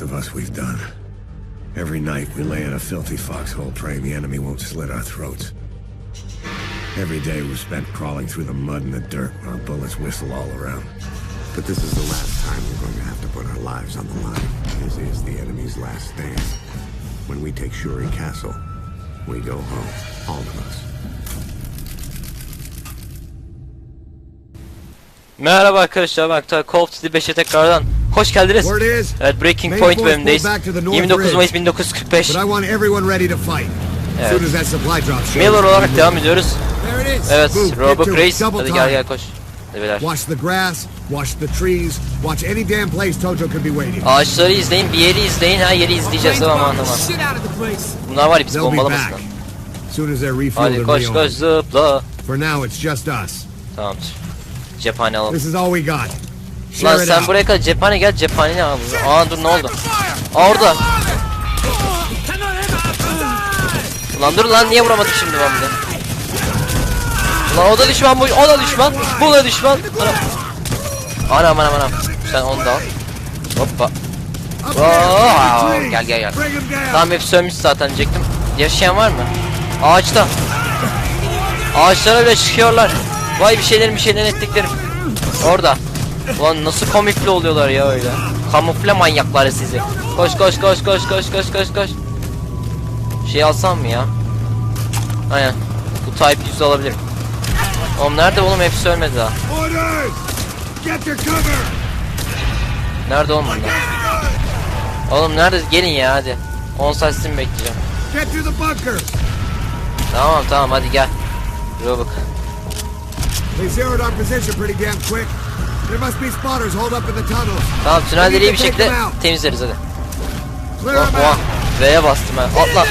last of us we've done. Every night we lay in a filthy foxhole praying the enemy won't slit our throats. Every day we've spent crawling through the mud and the dirt while bullets whistle all around. But this is the last time we're going to have to put our lives on the line. This is the enemy's last stand. When we take Shuri Castle, we go home, all of us. Merhaba arkadaşlar ben Call of Duty 5'e tekrardan hoş geldiniz. Evet Breaking Point bölümündeyiz. pulled back to the North 29 Ridge. Mayıs 1945. but I want everyone ready to fight. As Evet. soon as that supply drop shows. Miller olarak devam ediyoruz. Evet Robo. Grace. Double Hadi gel time. gel koş. Watch the grass, watch the trees, watch any damn place Tojo could be waiting. Ağaçları izleyin, bir yeri izleyin, her yeri izleyeceğiz tamam tamam. Bunlar var ya be bombalamasın. Hadi koş koş zıpla. For now, it's just us. Tamamdır. Cephane alalım. This is all we got. Lan sen buraya kadar cephane gel cephaneni al. Aa dur ne oldu? Aa orada. Ulan dur lan niye vuramadık şimdi ben bir de? Ulan o da düşman bu, o da düşman, bu da düşman. Anam anam anam. Sen onu da al. Hoppa. Oo, gel, gel, gel. Tamam hep sönmüş zaten diyecektim. Yaşayan var mı? Ağaçta. Ağaçlara bile çıkıyorlar. Vay bir şeylerin bir şeylerin ettiklerim. Orada. Ulan nasıl kamufle oluyorlar ya öyle. Kamufle manyakları sizi. Koş koş koş koş koş koş koş koş. Şey alsam mı ya? Aynen. Bu Type 100 alabilirim. Oğlum nerede oğlum hepsi ölmedi daha. Nerede oğlum bunlar? Oğlum nerede? Gelin ya hadi. 10 saatini bekleyeceğim. Get to the bunker! Tamam tamam hadi gel. Robok. They zeroed our position pretty damn quick. Tamam tünelleri iyi bir şekilde temizleriz hadi. Oh, them oha. out. V'ye bastım ben. Atla.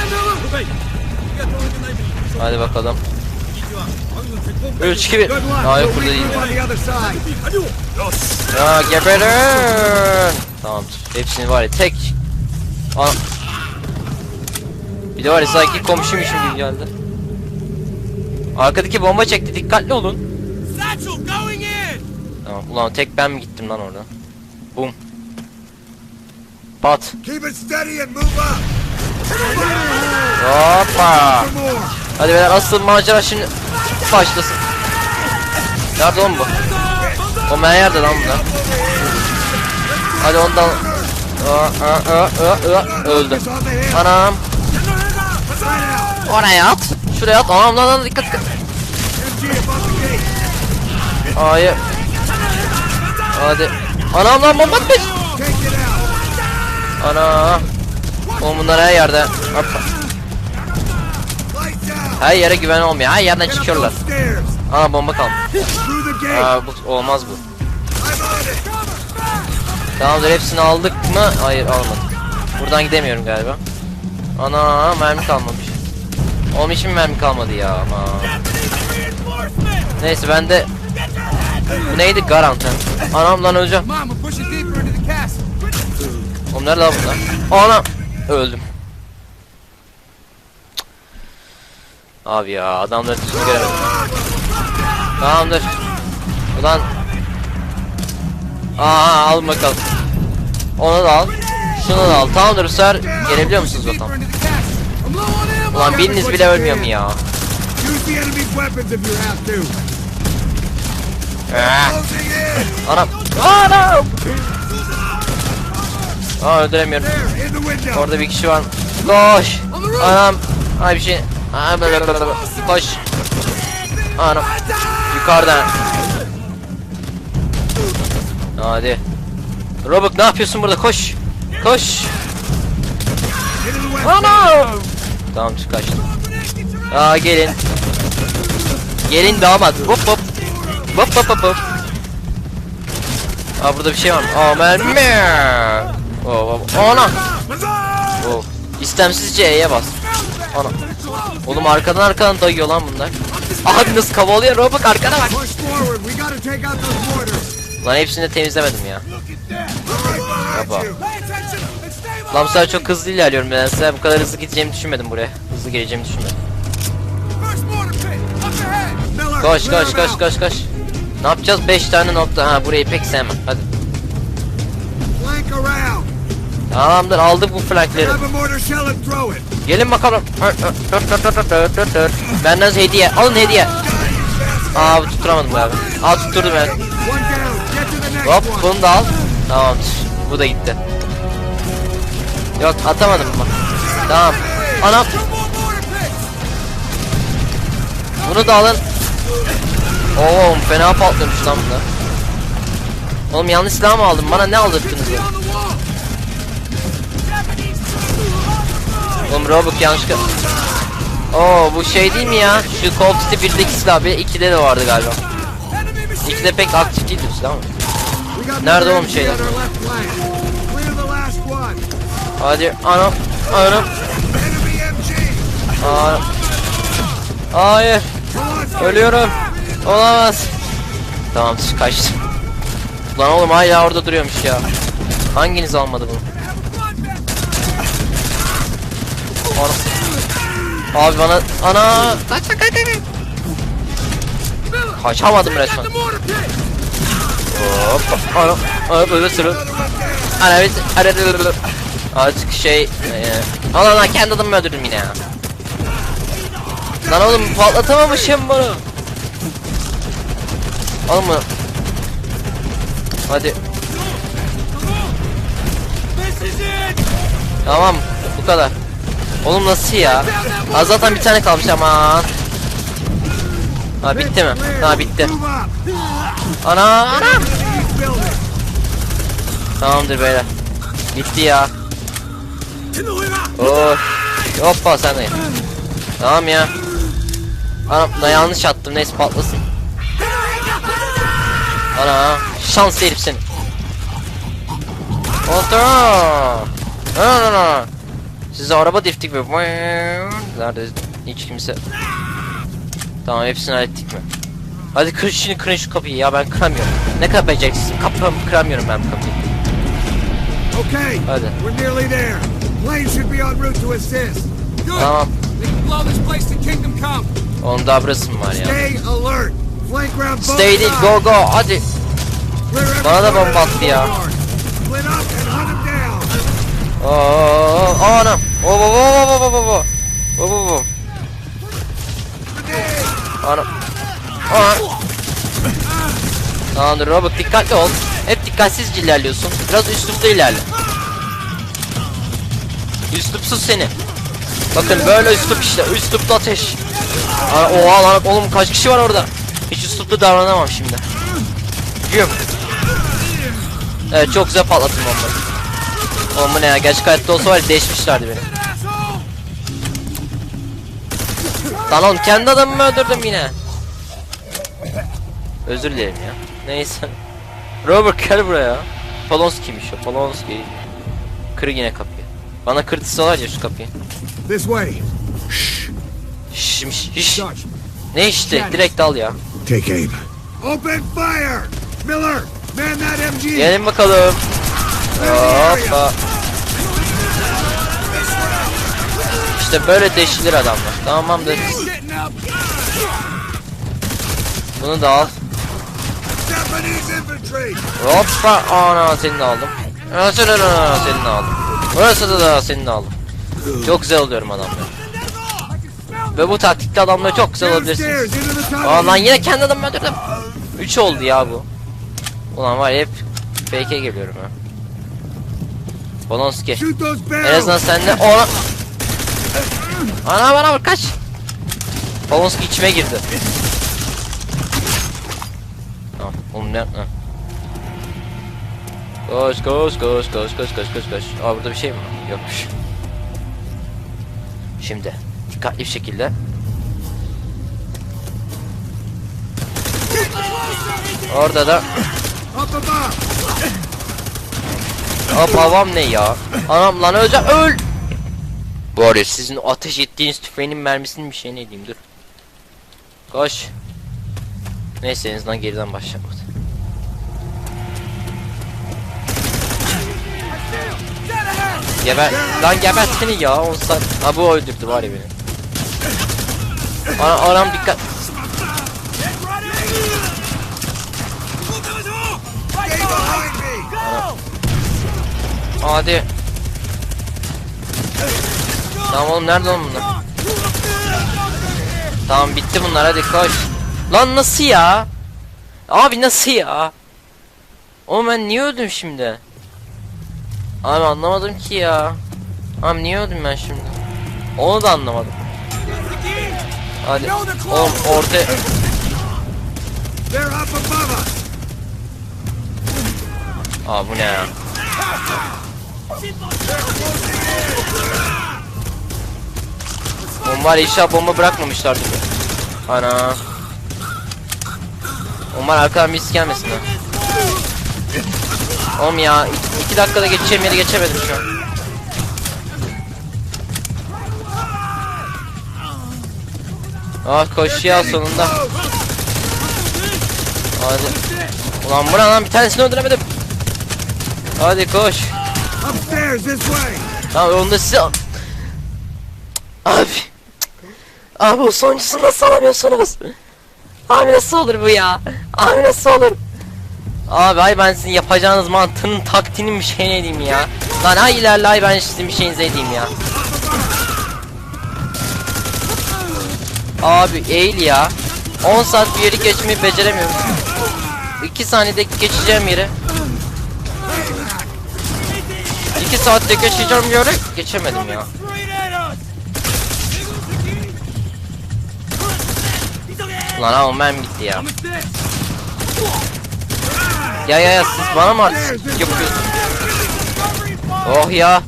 Hadi bakalım. 3 2 1. Good luck. Aa yok burada değil. Ya geberin. Tamam hepsini var ya tek. Ana. Bir de var ya sanki komşuymuşum gibi geldi. Arkadaki bomba çekti dikkatli olun. Tamam ulan tek ben mi gittim lan orada? Bum. Pat. Hoppa. Hadi beyler asıl macera şimdi başlasın. Nerede oğlum bu? O nerede lan bunlar? Hadi ondan... Aa, aa, aa, aa, aa. Öldü. Anam. Oraya at. Şuraya at. Anam lan lan dikkat. Hayır. Hadi. Anam lan bomba atmış. Ana. Oğlum bunlar her yerde. Hoppa. Her yere güven olmuyor. Her yerden çıkıyorlar. Aa bomba kaldı. Aa bu olmaz bu. Tamamdır hepsini aldık mı? Hayır almadık. Buradan gidemiyorum galiba. Ana mermi kalmamış. Oğlum hiç mi mermi kalmadı ya ama. Neyse ben de bu neydi garant ha? Anam lan öleceğim. Nerede lan bunlar? Anam öldüm. Abi ya adamları düzgün göremedim. Tamamdır. Ulan. Aa al bakalım. Onu da al. Şunu da al. Tamamdır bu sefer gelebiliyor musunuz bakalım? Ulan biriniz bile ölmüyor mu ya? Anam. Anam. Aa öldüremiyorum. Orada bir kişi var. Koş. Anam. Ay bir şey. Aa. Koş. Anam. Yukarıdan. Hadi. Robok ne yapıyorsun burada? Koş. Koş. Anam. Tamam kaçtım. Aa gelin. Gelin damat. Hop hop. Hop hop hop hop. Aa burada bir şey var mı? Aa mermi. Oh, oh. Ana. Oh. İstemsizce E'ye bas. Ana. Oğlum arkadan arkadan dayıyor lan bunlar. Abi nasıl kavalıyor Robok arkana bak. Lan hepsini de temizlemedim ya. Low. Lan bu çok hızlı ilerliyorum ben. Size bu kadar hızlı gideceğimi düşünmedim buraya. Hızlı geleceğimi düşünmedim. Koş koş koş koş koş. Ne yapacağız? 5 tane nokta. Ha burayı pek sevmem. Hadi. Tamamdır aldık bu flankleri. Gelin bakalım. Benden hediye. Alın hediye. Aa tutturamadım abi. Aa tutturdum ben. Hop bunu da al. Tamamdır. Bu da gitti. Yok atamadım mı? Tamam. Anam. Bunu da alın. Oo fena patlıyormuş lan bunlar. Oğlum yanlış silah mı aldım? Bana ne aldırdınız ya? Oğlum Robok yanlışlıkla... Oo bu şey değil mi ya? Şu Call of Duty 1'deki silah bir 2'de de vardı galiba. Enemy machine. 2'de pek aktif değildi silah got Nerede oğlum şeyler? Hadi anam anam anam. Hayır ölüyorum. Olamaz. Tamam kaçtım. Lan oğlum hala orada duruyormuş ya. Hanginiz almadı bunu? Ana. Abi bana ana kaç kaç kaç. kaç. Kaçamadım resmen. Hop ana ana böyle sürü. Ana biz Artık şey eee Allah lan kendi adımı öldürdüm yine ya. Lan oğlum patlatamamışım bunu. Bunu. Hadi tamam bu kadar. Oğlum nasıl ya? Az zaten bir tane kalmış ama. Ha bitti mi? Ha bitti. Ana ana. Tamamdır beyler. Bitti ya. Oh. Hoppa sen de. Tamam ya. Anam da yanlış attım neyse patlasın. Ana şans herif seni. Oto. No no. Size araba diftik ve Nerede hiç kimse. Tamam hepsini hallettik mi? Hadi kır şimdi kırın şu kapıyı ya ben kıramıyorum. Ne kadar beceriksiz kapı kıramıyorum ben bu kapıyı. Okay. Hadi. We're nearly there. Plane should be en route to assist. Good. Tamam. We can blow this place to kingdom come. Onun da burası mı var ya? Stay alert. Stay değil go go hadi. Bana da bomba attı ya. oo, anam. Oo, oo, oo, oo, oo, oo, oo. Oo, oo, oo. Anam. Anam. Tamamdır Robert dikkatli ol. Hep dikkatsizce ilerliyorsun. Biraz üsluplu ilerle. Üslupsuz seni. Bakın böyle üslup işte. Üsluplu ateş. Ana, oha lan oğlum kaç kişi var orada? Hiç üsluplu davranamam şimdi. Güm. Evet çok güzel patlattım onları. Oğlum bu ne ya? Gerçek hayatta olsa var değişmişlerdi beni. Lan oğlum kendi adamımı öldürdüm yine. Özür dilerim ya. Neyse. Robert gel buraya. Polonski'ymiş o. Polonski. Kır yine kapıyı. Bana kırtırsalar ya şu kapıyı. This way. Şşş şş. Dutch. Ne işte direkt al ya. Take aim. Open fire. Miller, man that MG. Gelin bakalım. Hoppa. İşte böyle deşilir adamlar. Tamamdır. Bunu da al. Hoppa ana seni de aldım. Aa, Seni de seni de aldım. Burası da, da seni de aldım. Çok güzel oluyorum adamlar. Ve bu taktikte adamları çok güzel olabilirsiniz. Aa lan yine kendi adamımı öldürdüm. 3 oldu ya bu. Ulan var hep fake'e geliyorum ha. Those En azından barrels. sen de ona... Ana bana bak kaç. Bolonski içime girdi. Tamam oğlum ne? Ha. Koş koş koş koş koş koş koş koş. Aa burada bir şey mi? Yokmuş. Şimdi dikkatli bir şekilde. Orada da. Hop havam ne ya? Anam lan öleceğim öl. Bu arada sizin ateş ettiğiniz tüfeğinin mermisinin bir şey ne diyeyim dur. Koş. Neyse en azından geriden başlamadı. Geber lan geber seni ya 10 saat. Ha bu öldürdü var beni. Ana anam dikkat. Hadi. Tamam oğlum nerede oğlum bunlar? Tamam bitti bunlar hadi koş. Lan nasıl ya? Abi nasıl ya? Oğlum ben niye öldüm şimdi? Abi anlamadım ki ya. Abi niye öldüm ben şimdi? Onu da anlamadım. Hadi. Oğlum orta... Aa bu ne ya? Bomba inşallah bomba bırakmamışlardır. Ana. Omar arkadan birisi gelmesin ha. Oğlum ya iki- iki dakikada geçeceğim yeri geçemedim şu an. Ah koş ya sonunda. Hadi. Ulan buna lan bir tanesini öldüremedim. Hadi koş. Tamam onda size... Abi. Abi o sonuncusunu nasıl alamıyorsunuz? Abi nasıl olur bu ya? Abi nasıl olur? Abi ay ben sizin yapacağınız mantığının taktiğinin bir şeyini edeyim ya. Lan ay ilerle ay ben sizin bir şeyinize edeyim ya. Abi eğil ya. 10 saat bir yeri geçmeyi beceremiyorum. 2 saniyede geçeceğim yeri. 2 saatte geçeceğim yere geçemedim ya. Lan ama ben gitti ya. Ya ya ya siz bana mı artistik yapıyorsunuz? Oh ya.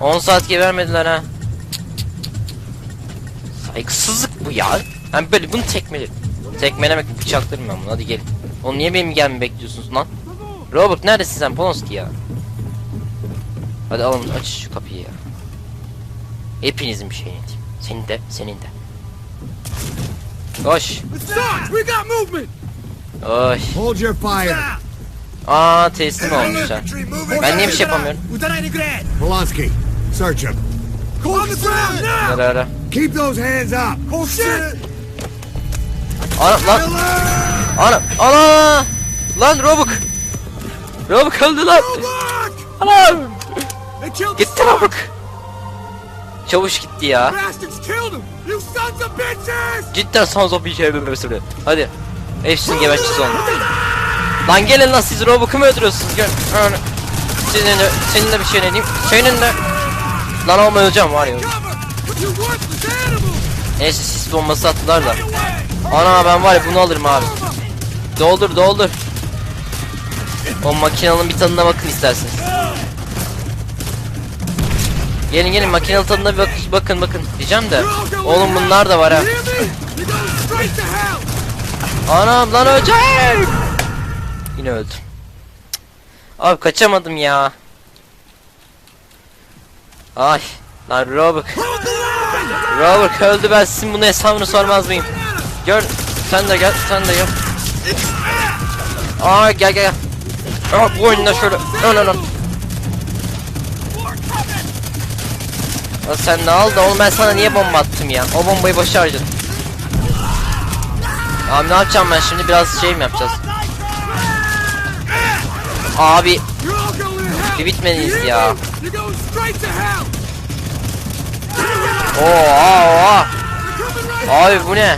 10 saat gebermediler ha. Saygısızlık bu ya. Ben böyle bunu tekmeli. Tekmelemek bıçaklarım ben bunu hadi gelin. Oğlum niye benim gelmemi bekliyorsunuz lan? Robert neredesin sen Polonski ya? Hadi alın aç şu kapıyı ya. Hepinizin bir şeyini edeyim. Senin de senin de. Koş. Sarge, we got movement. Oy. Hold your fire. Aa teslim olmuşlar. Ben niye bir şey yapamıyorum? Polanski, search him. On the ground now. Ara ara. Keep those hands up. Oh shit. Ana lan. Ana. Ana. Lan Robuk. Robuk öldü lan. The Gitti Robuk. Çavuş gitti ya. You sons of bitches! Cidden zombi şey bebesi Hadi. Hepsini geberteceğiz onu. Lan gelin lan siz Robok'u mu öldürüyorsunuz? Gel. Senin de, senin de bir şey diyeyim. Senin de. Lan ama öleceğim var ya. Neyse sis bombası attılar da. Ana ben var ya bunu alırım abi. Doldur doldur. O makinanın bir tadına bakın isterseniz. Gelin gelin makinalı tadına bir bak bakın bakın diyeceğim de. Oğlum bunlar da var ha. Anam lan öleceğim. Yine öldüm. Abi kaçamadım ya. Ay. Lan Robert. Robert öldü ben sizin bunu hesabını sormaz mıyım? Gör. Sen de gel. Sen de gel. Aa gel gel gel. Aa bu oyunda şöyle. Lan lan. Lan sen ne aldın oğlum ben sana niye bomba attım ya? O bombayı boşa harcadın. Abi ne yapacağım ben şimdi biraz şey mi yapacağız? Abi bir bitmediniz ya. Oha oha. Abi bu ne?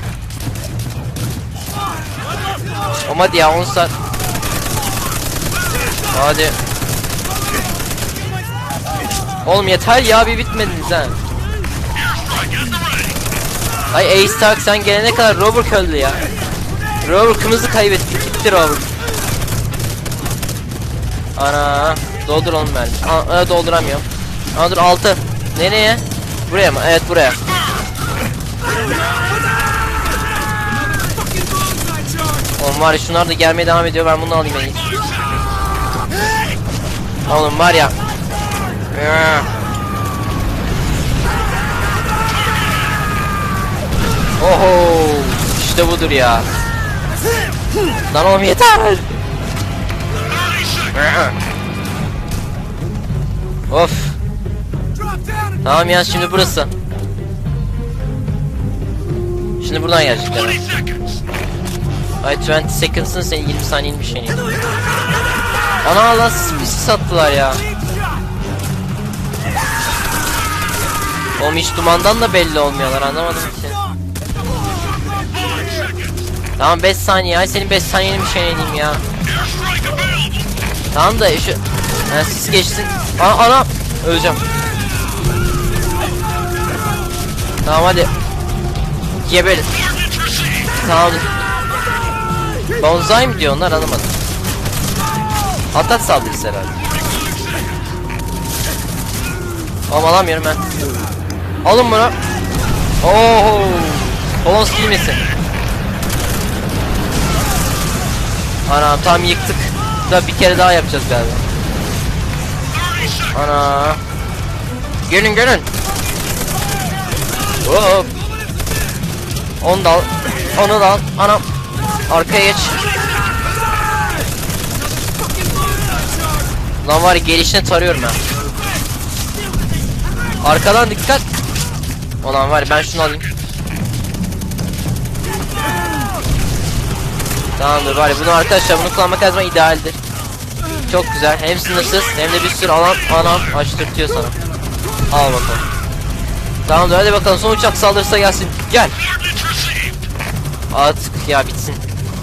Ama hadi ya 10 saat. Hadi. Oğlum yeter ya bir bitmediniz ha. Ay Ace Stark sen gelene kadar Robert öldü ya. Robert kırmızı kaybetti gitti Robert. Ana doldur oğlum ben. Aa, dolduramıyorum. Aa dur 6. Nereye? Buraya mı? Evet buraya. Oğlum var ya şunlar da gelmeye devam ediyor ben bunu alayım en. Oğlum var ya. Oho işte budur ya. Lan oğlum yeter. of tamam ya şimdi burası. Şimdi buradan gelecekler. Ay 20 seconds'ın senin 20 saniyenin bir şeyini. Ana lan sis, sis attılar ya. Oğlum hiç dumandan da belli olmuyorlar anlamadım ki. Tamam 5 saniye ay senin 5 saniyeni bir şey edeyim ya. Tamam da şu ha, sis geçsin. Aa ana öleceğim. Tamam hadi. Geberin. Tamam. Bonsai mi diyor onlar anlamadım. Atak saldırısı herhalde. Oğlum alamıyorum ben. Alın bunu. Oo. Polons girmesin. Ana tam yıktık. Da bir kere daha yapacağız galiba. Ana. Gelin gelin. Hop. Onu da al. Onu da al. Anam. Arkaya geç. Lan var gelişine tarıyorum ben. Arkadan dikkat. Ulan var ben şunu alayım. Tamamdır ya bunu arkadaşlar bunu kullanmak her zaman idealdir. Çok güzel. Hem sınırsız hem de bir sürü alan alan açtırtıyor sana. Al bakalım. Tamamdır hadi bakalım son uçak saldırırsa gelsin. Gel. Artık ya bitsin.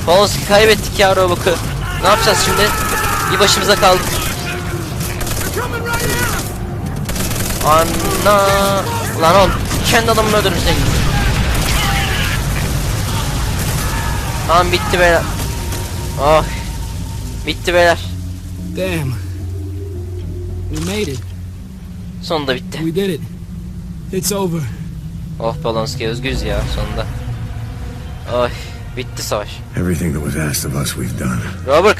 Polonski kaybettik ya Robok'u. Ne yapacağız şimdi? Bir başımıza kaldık. Ana. Lan oğlum kendi adamını öldürmüşsün. Tamam bitti beyler. Oh. Bitti beyler. Damn. We made it. Sonunda bitti. We did it. It's over. Oh Polonski özgürüz ya sonunda. Oh. Bitti savaş. Everything that was asked of us we've done. Robert.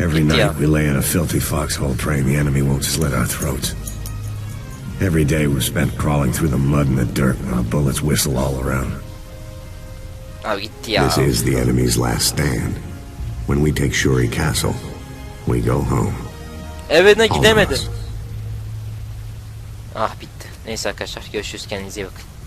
Every Yeah. night we lay in a filthy foxhole praying the enemy won't slit our throats. Every day was spent crawling through the mud and the dirt and our bullets whistle all around. Abi gitti ya. This is the enemy's last stand. When we take Shuri Castle, we go home. Evine All of gidemedi. Ah bitti. Neyse arkadaşlar görüşürüz kendinize iyi bakın.